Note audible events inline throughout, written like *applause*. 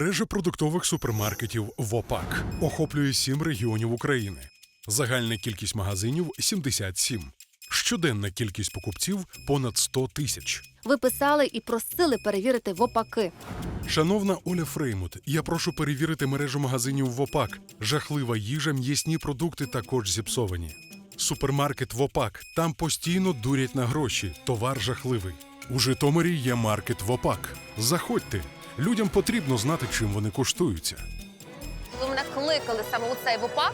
Мережа продуктових супермаркетів ВОПАК охоплює сім регіонів України. Загальна кількість магазинів 77. Щоденна кількість покупців понад 100 тисяч. Ви писали і просили перевірити ВОПАКи. Шановна Оля Фреймут, я прошу перевірити мережу магазинів ВОПАК. Жахлива їжа, м'ясні продукти також зіпсовані. Супермаркет ВОПАК. Там постійно дурять на гроші. Товар жахливий. У Житомирі є маркет ВОПАК. Заходьте. Людям потрібно знати, чим вони коштуються. Ви мене кликали саме у цей ВОПАК,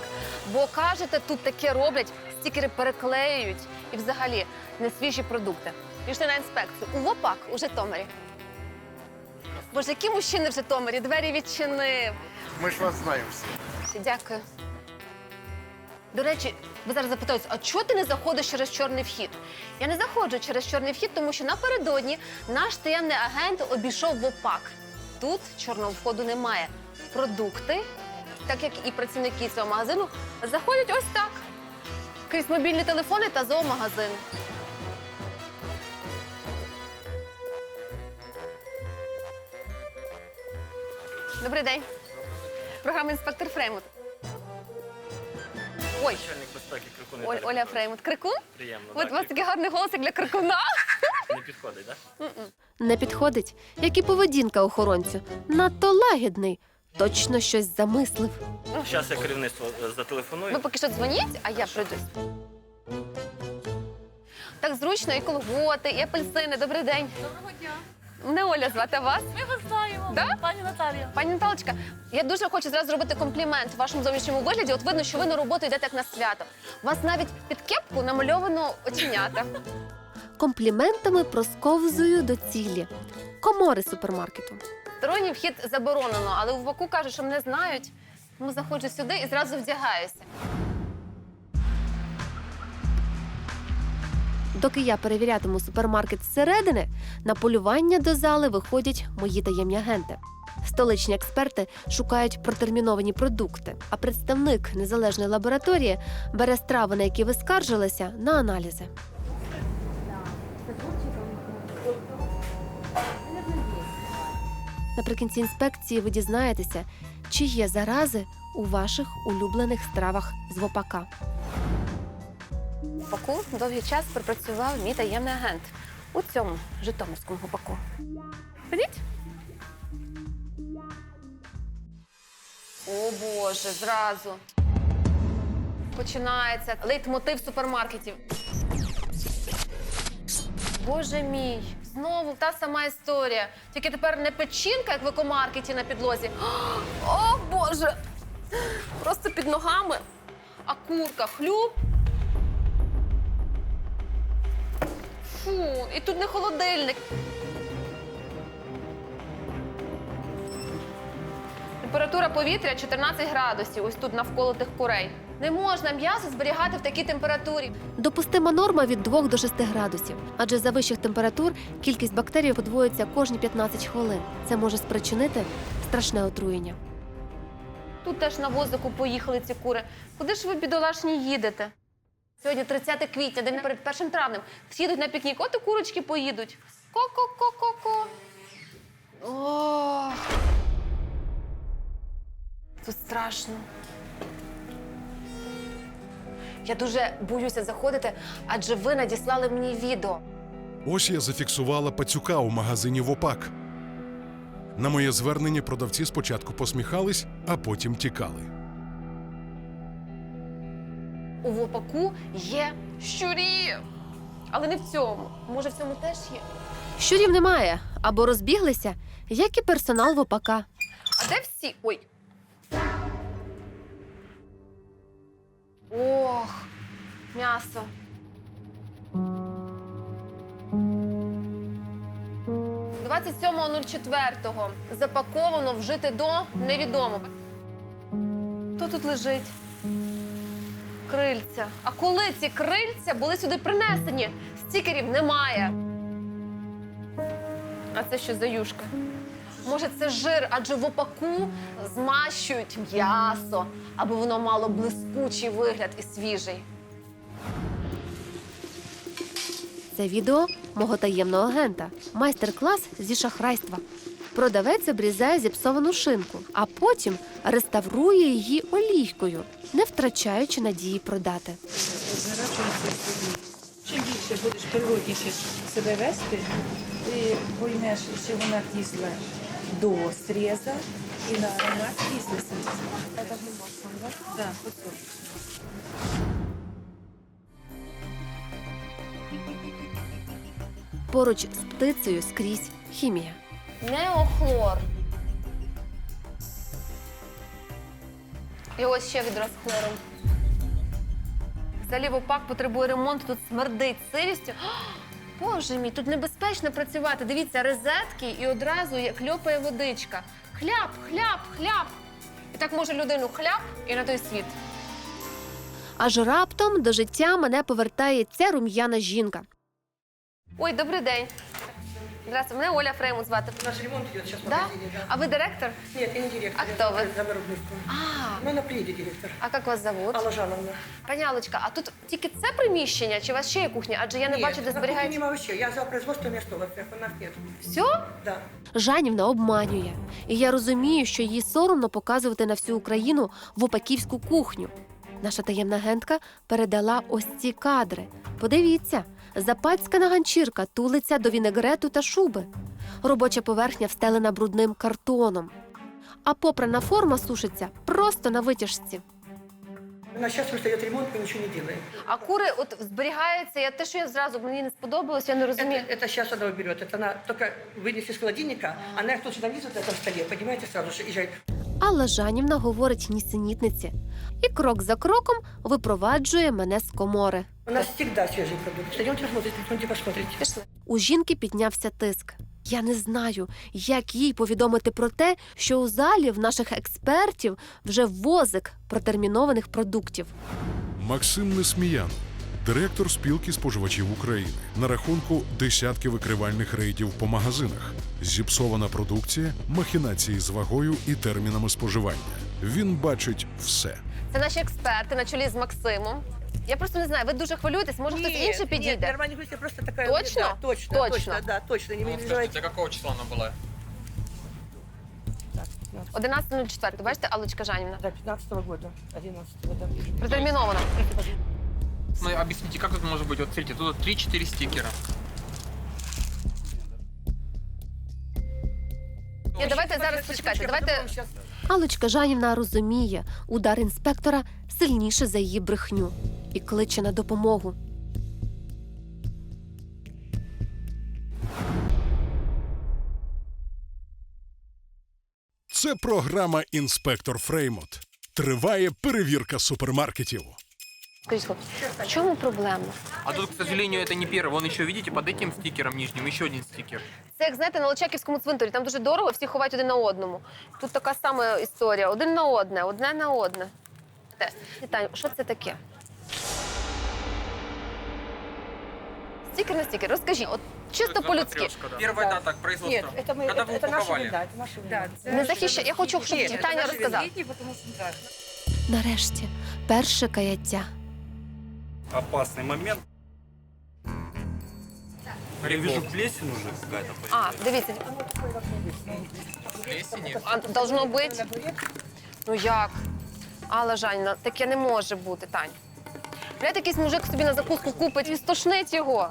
бо кажете, тут таке роблять, стікери переклеюють і взагалі не свіжі продукти. Пішли на інспекцію. У ВОПАК у Житомирі. Боже, які мужчини в Житомирі? Двері відчинив. Ми ж вас знаємо всі. Дякую. До речі, ви зараз запитаєте, а чого ти не заходиш через чорний вхід? Я не заходжу через чорний вхід, тому що напередодні наш таємний агент обійшов ВОПАК. Тут чорного входу немає. Продукти, так як і працівники цього магазину, заходять ось так. Крізь мобільні телефони та зоомагазин. Добрий день. Програма інспектор Фреймут. Ой, Начальник безпеки Крикун Оль, Оля Фреймут. Крикун? Приємно. От у вас такий гарний голос, як для крикуна. Не підходить, так? Не підходить, як і поведінка охоронцю. Надто лагідний. Точно щось замислив. Зараз я керівництво е, Ви поки що дзвоніть, а я пройдусь. Так зручно, і колготи, і апельсини. Добрий день. Доброго дня. Мене Оля звати а вас. Ми вас знаємо. Да? Пані Наталія. Пані Наталочка, я дуже хочу зразу зробити комплімент вашому зовнішньому вигляді. От видно, що ви на роботу йдете як на свято. У вас навіть під кепку намальовано оченята. Компліментами просковзую до цілі. Комори супермаркету. Сторонній вхід заборонено, але у ВАКу кажуть, що мене знають. Тому заходжу сюди і зразу вдягаюся. Доки я перевірятиму супермаркет зсередини, на полювання до зали виходять мої таємні агенти. Столичні експерти шукають протерміновані продукти, а представник незалежної лабораторії бере страви, на які ви скаржилися, на аналізи. Наприкінці інспекції ви дізнаєтеся, чи є зарази у ваших улюблених стравах з ВОПАКа. ГУПАКу довгий час пропрацював мій таємний агент у цьому Житомирському ГУПАКу. Ходіть. О Боже, зразу. Починається лейтмотив супермаркетів. Боже мій, знову та сама історія. Тільки тепер не печінка, як в екомаркеті на підлозі. *gasps* О, Боже! Просто під ногами. А курка, хлюб. Фу, і тут не холодильник. Температура повітря 14 градусів, ось тут навколо тих курей. Не можна м'ясо зберігати в такій температурі. Допустима норма від 2 до 6 градусів, адже за вищих температур кількість бактерій подвоюється кожні 15 хвилин. Це може спричинити страшне отруєння. Тут теж на возику поїхали ці кури. Куди ж ви, бідолашні, їдете? Сьогодні 30 квітня, день перед першим травнем. Всі йдуть на пікнік, от і курочки поїдуть. Ко-ко-ко-ко-ко. Ох. Тут страшно. Я дуже боюся заходити, адже ви надіслали мені відео. Ось я зафіксувала пацюка у магазині ВОПАК. На моє звернення продавці спочатку посміхались, а потім тікали. У ВОПАКу є щурі. Але не в цьому. Може, в цьому теж є. Щурів немає або розбіглися, як і персонал ВОПАКа. А де всі? Ой. Ох, м'ясо. «27.04. Запаковано вжити до невідомо. Хто тут лежить? Крильця. А коли ці крильця були сюди принесені? Стікерів немає. А це що за юшка? Може, це жир, адже в опаку змащують м'ясо, аби воно мало блискучий вигляд і свіжий. Це відео мого таємного агента. Майстер-клас зі шахрайства. Продавець обрізає зіпсовану шинку, а потім реставрує її олійкою, не втрачаючи надії продати. Чим більше будеш природніше себе вести, ти поймеш, що вона кисла до среза і на аромат кислий срез. Так, посол. Поруч з птицею скрізь хімія. Неохлор. І ось ще відро з хлором. Взагалі ВОПАК потребує ремонту, тут смердить сирістю. Боже мій, тут небезпечно працювати. Дивіться, розетки і одразу хльопає водичка. Хляп, хляп, хляп. І так може людину хляп і на той світ. Аж раптом до життя мене повертає ця рум'яна жінка. Ой, добрий день. Здравствуйте, мене Оля Фреймут звати. Наш ремонт идет сейчас в Да? магазине, да. А ви директор? Нет, я не директор. А кто вы? я за виробництвом. А, Ну, она приедет, директор. а як вас зовут? Алла Жановна. Пані Аллочка, а тут тільки це приміщення, чи у вас ще є кухня? Адже я не бачу, де на кухне зберігають. нема вообще. Я за производством я что, во у нас нет. Все? Да. Жанівна обманює, і я розумію, що їй соромно показувати на всю Україну вопаківську кухню. Наша таємна агентка передала ось ці кадри. Подивіться, запацькана ганчірка тулиться до вінегрету та шуби. Робоча поверхня встелена брудним картоном. А попрана форма сушиться просто на витяжці. У нас сейчас просто идет ремонт, мы ничего не делаем. А кури от зберігаються. Я те, що я зразу мені не сподобалось, я не розумію. Это, это сейчас она уберет. Это она только вынес из холодильника, она их тут же нанизывает на этом столе, понимаете, сразу же езжает. Але Жанівна говорить нісенітниці і крок за кроком випроваджує мене з комори. У нас всегда свежий продукт. Пойдемте посмотрите, посмотрите. Пішли. У жінки піднявся тиск. Я не знаю, як їй повідомити про те, що у залі в наших експертів вже возик протермінованих продуктів. Максим Несміян, директор спілки споживачів України. На рахунку десятки викривальних рейдів по магазинах, зіпсована продукція, махінації з вагою і термінами споживання. Він бачить все. Це наші експерти на чолі з Максимом. Я просто не знаю, ви дуже хвилюєтесь, може хтось інший Нет, підійде. нормально говорите, просто такая... Точно? Да, точно, Точно. точно, да, точно. Не Ну, вот переживайте. скажите, какого числа она была? 11.04, бачите, Аллочка Жанівна. Да, 15 года, 11 да. Протерміновано. Ну, объясните, как тут может быть? Вот смотрите, тут 3-4 стикера. Ні, давайте зараз почекайте. Давайте Алочка Жанівна розуміє, удар інспектора сильніше за її брехню і кличе на допомогу. Це програма Інспектор Фреймут. Триває перевірка супермаркетів. скажіть, хлопці, в чому проблема? А тут, к сожалению, это не первый. Вон еще, видите, под этим стикером нижнім еще один стикер. Це як знаєте, на Личаківському цвинтарі. Там дуже дорого, всі ховають один на одному. Тут така сама історія: один на одне, одне на одне. Те. Вітаю, що це таке? Стікер на стікер. Розкажіть, от чисто Это по-людськи. матрешка, да. Первый Да. этап производства. Нет, это мы, Когда это, вы это наши упаковали. вина, это наши вина. Не захищай. Я хочу, щоб Ні, це Таня наші розказала. Літні, тому що так. Нарешті, перше каяття. опасный момент. Я вижу плесень уже какая-то. А, дивіться, а должно бути. Ну як? Алла Жаніна, таке не може бути, Тань. Блядь, якийсь мужик собі на закуску купить і стошнить його.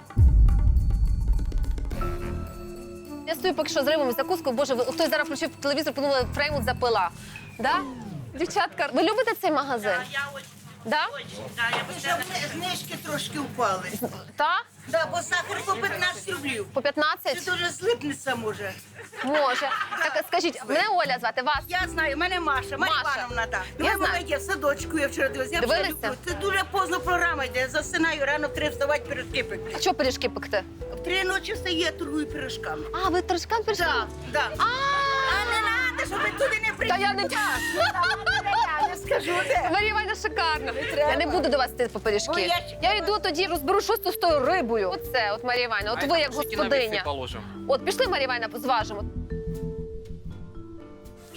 Я стою поки що з закускою. Боже, ви хтось зараз включив телевізор, подумали, фреймут запила. Да? Дівчатка, ви любите цей магазин? Я очень, Да? да. Щоб знижки трошки впали. Та? Да, бо сахар по 15 рублів. По Це 15? дуже злипнеться може. Може. Так скажіть, мене Оля звати, вас? Я знаю, мене Маша, Марія Маша. Івановна, так. Я Я знаю. молодець, в садочку я вчора дивилася. Я вже Дивилися? люблю. Це дуже поздно програма йде. Я засинаю, рано три вставати пирожки пекти. А чого пиріжки пекти? В три ночі встаю, я торгую пирожками. А, ви трошкан пиріжки? Так, так. А не треба, щоб ви туди не Та я не не *laughs* скажу, де. Марія Івановна шикарно. Я не буду до вас йти по пиріжки. Ну, я ж- Я йду тоді розберу щось з тою рибою. Оце, от Марія Івановна, от ви як господиня. положим. От пішли, Марія Івановна, зважимо.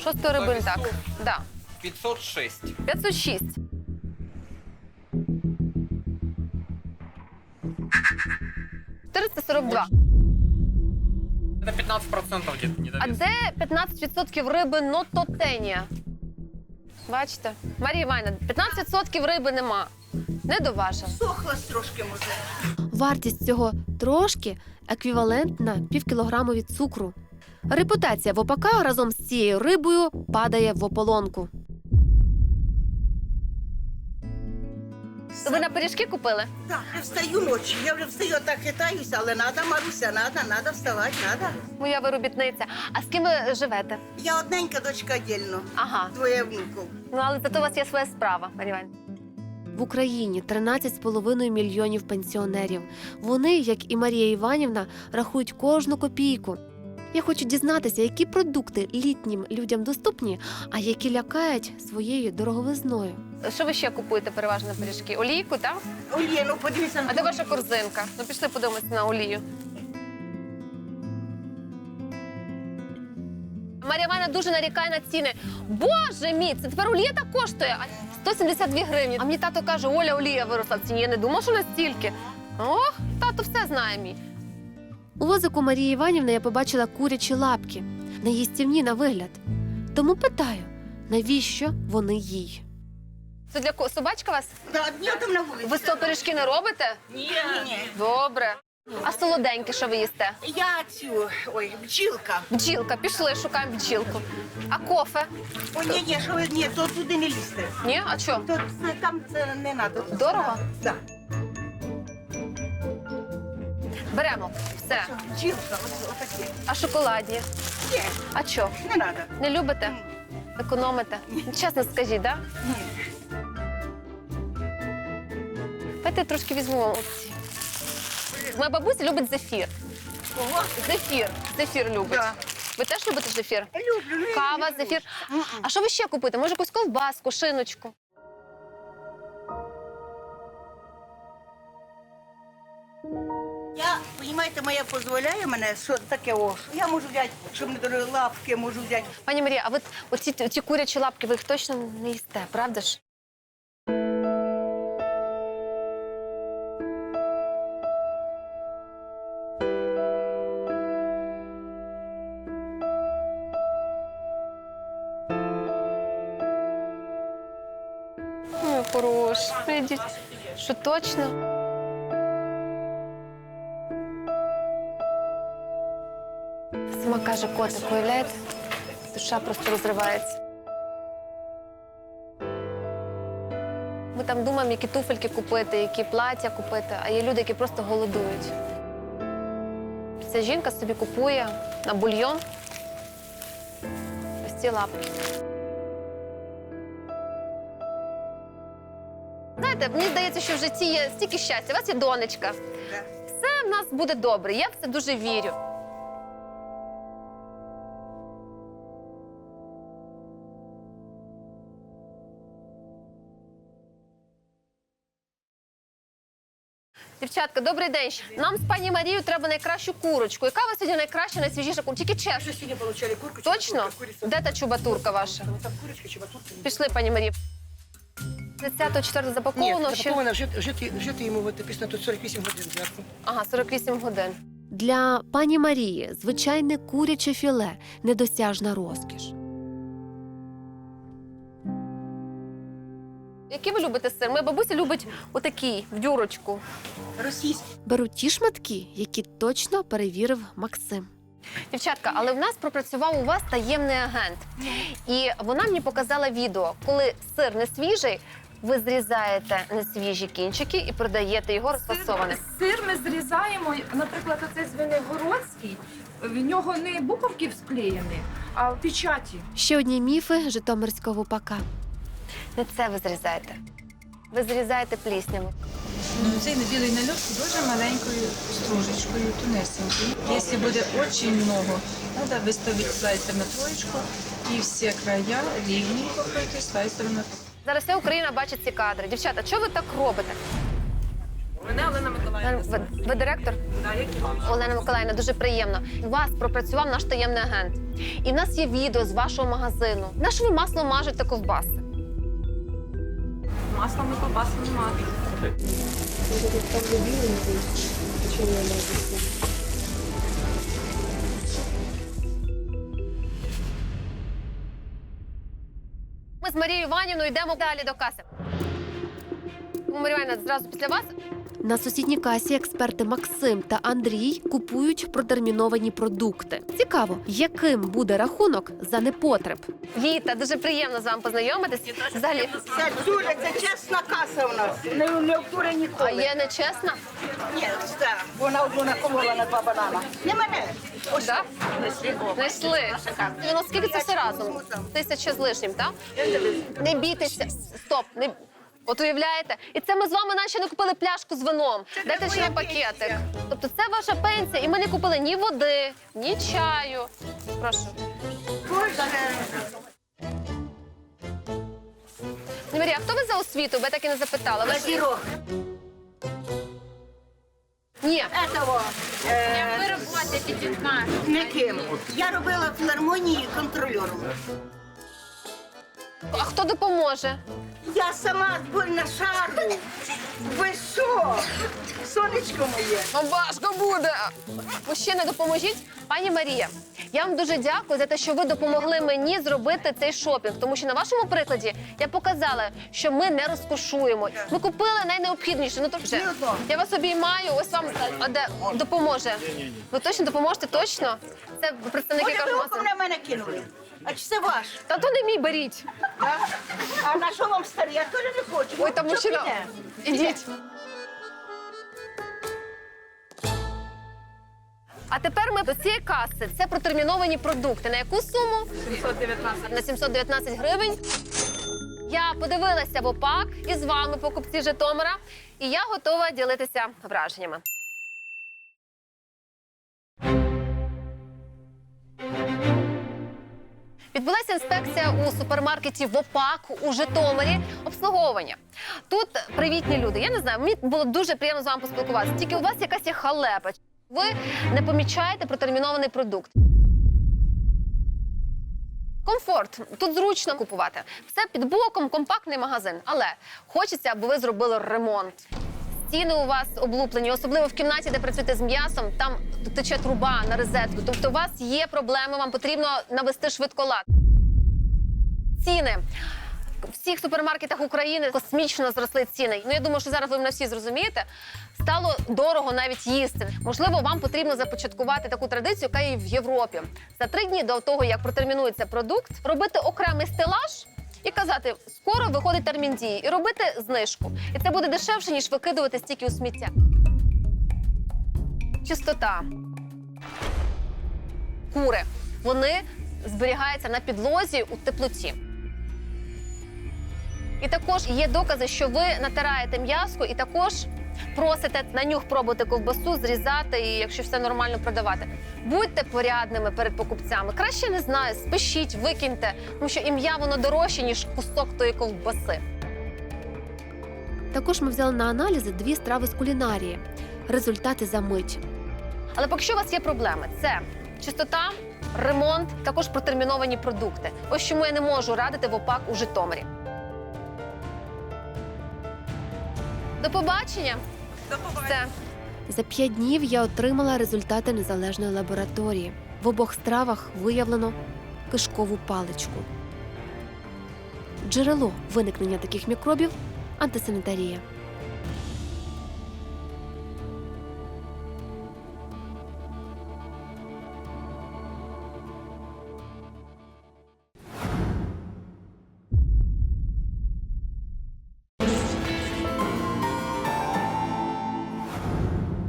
Що з тою рибою не так? Да. 506. 506. На 15% где-то не А довес. де 15% риби нототенія? Бачите? Марія Івановна, 15% риби нема. Не доважила. Сохлась трошки може. Вартість цього трошки еквівалентна півкілограмові цукру. Репутація ВОПАКа разом з цією рибою падає в ополонку. Ви на пиріжки купили? Так, я встаю ночі. Я вже встаю, так хитаюся, але треба, Маруся, треба, треба вставати, треба. Моя виробітниця. А з ким ви живете? Я одненька дочка дільно, Ага. двоє внуків. Ну але зато у вас є своя справа, Марія В Україні 13,5 мільйонів пенсіонерів. Вони, як і Марія Іванівна, рахують кожну копійку. Я хочу дізнатися, які продукти літнім людям доступні, а які лякають своєю дороговизною. Що ви ще купуєте переважно пиріжки? Олійку, так? Олія, ну подивися на А де ваша корзинка? Ну пішли подивимося на олію. Марія Івановна дуже нарікає на ціни. Боже мій, це тепер олія так коштує. А 172 гривні. А мені тато каже, Оля, олія виросла в ціні. Я не думав, що настільки. Ох, тато все знає мій. У возику Марії Іванівни я побачила курячі лапки, неїстівні на вигляд. Тому питаю, навіщо вони їй? Це для кого? Собачка вас? Да, там на вулиці. Ви з пиріжки не робите? Ні, ні. Добре. А солоденьке, що ви їсте? Я цю, ой, бджілка. Бджілка, пішли, шукаємо бджілку. А кофе? О, ні, ні, що ви, ні, то туди не лізьте. Ні? А що? То це, там це не треба. Дорого? Так. Беремо. Все. Бджілка, ось отаке. А шоколадні? Ні, А що? не треба. Не любите? Економите? Чесно скажіть, так? Ні. Давайте трошки візьму оці. Моя бабуся любить зефір. Ого. Зефір. Зефір любить. Да. Ви теж любите зефір? Люблю, Кава, зефір. А що ви ще купуєте? Може, якусь ковбаску, шиночку? Розумієте, моя дозволяє мене, що таке о, що я можу взяти, щоб не дорогі лапки, можу взяти. Пані Марія, а ви оці, оці курячі лапки, ви їх точно не їсте, правда ж? Хорош. Ідіть. Що точно? Каже котик, уявляєте? Душа просто розривається. Ми там думаємо, які туфельки купити, які плаття купити, а є люди, які просто голодують. Ця жінка собі купує на бульйон ось ці лапки. Знаєте, мені здається, що в житті є стільки щастя. У вас є донечка. Все в нас буде добре. Я в це дуже вірю. Дівчатка, добрий день. Нам з пані Марією треба найкращу курочку. Яка у вас сьогодні найкраща, найсвіжіша курочка? Тільки чесно. Сьогодні получали курку? Точно? Де та чубатурка ваша? Там, там курочка, чебатурка. Пішли, пані Марія. 34 Ні, запаковано. ще... запакована, вжити, вжити, вжити йому от, написано тут 48 годин зверху. Ага, 48 годин. Для пані Марії звичайне куряче філе недосяжна розкіш. Який ви любите сир? Моя бабуся любить отакий, в дюрочку. Російські. Беруть ті шматки, які точно перевірив Максим. Дівчатка, але в нас пропрацював у вас таємний агент. І вона мені показала відео, коли сир не свіжий, ви зрізаєте несвіжі кінчики і продаєте його розфасованим. Сир ми зрізаємо, наприклад, оцей звенигородський, в нього не буковки склеєні, а в печаті. Ще одні міфи Житомирського ВПК. Не це ви зрізаєте. Ви зрізаєте плісняву. Ну, цей білий нальот дуже маленькою стружечкою, тунесенький. Якщо буде дуже много, треба виставити слайсер на троєчку і всі края рівненько пройти слайсером на Зараз вся Україна бачить ці кадри. Дівчата, що ви так робите? Мене Олена Миколаївна. Ви, ви директор? Олена Миколаївна, дуже приємно. Вас пропрацював наш таємний агент. І в нас є відео з вашого магазину. На що ви масло мажете ковбаси? маслом и колбасы не Ми з Марією Іванівною йдемо далі до каси. Марія зразу після вас на сусідній касі експерти Максим та Андрій купують протерміновані продукти. Цікаво, яким буде рахунок за непотреб. Віта, дуже приємно з вами познайомитись. Взагалі, Це дуже, це чесна каса у нас. Не, не втуре а ніколи. є нечесна? Ні, так. Вона одну наколола на два банана. Не мене. Ось Да? Знайшли. Воно скільки це все разом? Тисяча з лишнім, так? Не бійтеся. Стоп. Не... От уявляєте? І це ми з вами наче не купили пляшку з вином. Дайте ще на пакетик. Тобто це ваша пенсія, і ми не купили ні води, ні чаю. Прошу. Марія, а хто ви за освіту? Бо я так і не запитала. Ви ж-. Ні. Этого. Е, Ніким. Я робила в філармонії контрольором. А хто допоможе? Я сама больна шару. Ви що? Сонечко моє. Вам важко буде. Мужчини, допоможіть. Пані Марія, я вам дуже дякую за те, що ви допомогли мені зробити цей шопінг. Тому що на вашому прикладі я показала, що ми не розкошуємо. Ми купили найнеобхідніше. Ну то вже я вас обіймаю. Ось вам а, де допоможе. Ви точно допоможете? Точно? Це представники Оля, ви кажуть. на мене кинули. А чи це ваш? Та то не мій беріть. Да? А на що вам старі? Я теж не хочу. Ой, там мужчина. Ідіть. А тепер ми до цієї каси. Це протерміновані продукти. На яку суму? 719. На 719 гривень. Я подивилася в ОПАК із вами, покупці Житомира, і я готова ділитися враженнями. Відбулася інспекція у супермаркеті ВОПАК у Житомирі. Обслуговування. Тут привітні люди. Я не знаю, мені було дуже приємно з вами поспілкуватися. Тільки у вас якась є халепа. Ви не помічаєте протермінований продукт. Комфорт. Тут зручно купувати. Все під боком, компактний магазин. Але хочеться, аби ви зробили ремонт. Стіни у вас облуплені, особливо в кімнаті, де працюєте з м'ясом, там тече труба на розетку. Тобто у вас є проблеми, вам потрібно навести швидколад. Ціни. В всіх супермаркетах України космічно зросли ціни. Ну я думаю, що зараз ви мене всі зрозумієте. Стало дорого навіть їсти. Можливо, вам потрібно започаткувати таку традицію, яка є в Європі. За три дні до того, як протермінується продукт, робити окремий стелаж і казати, скоро виходить термін дії, і робити знижку. І це буде дешевше, ніж викидувати стільки у сміття. Чистота. Кури. Вони зберігаються на підлозі у теплоті. І також є докази, що ви натираєте м'яско і також просите на нюх пробувати ковбасу, зрізати і, якщо все нормально, продавати. Будьте порядними перед покупцями. Краще не знаю, спишіть, викиньте, тому що ім'я воно дорожче, ніж кусок тої ковбаси. Також ми взяли на аналізи дві страви з кулінарії. Результати за мить. Але поки що у вас є проблеми, це чистота, ремонт, також протерміновані продукти. Ось чому я не можу радити в ОПАК у Житомирі. До побачення. До побачення. За п'ять днів я отримала результати незалежної лабораторії. В обох стравах виявлено кишкову паличку. Джерело виникнення таких мікробів антисанітарія.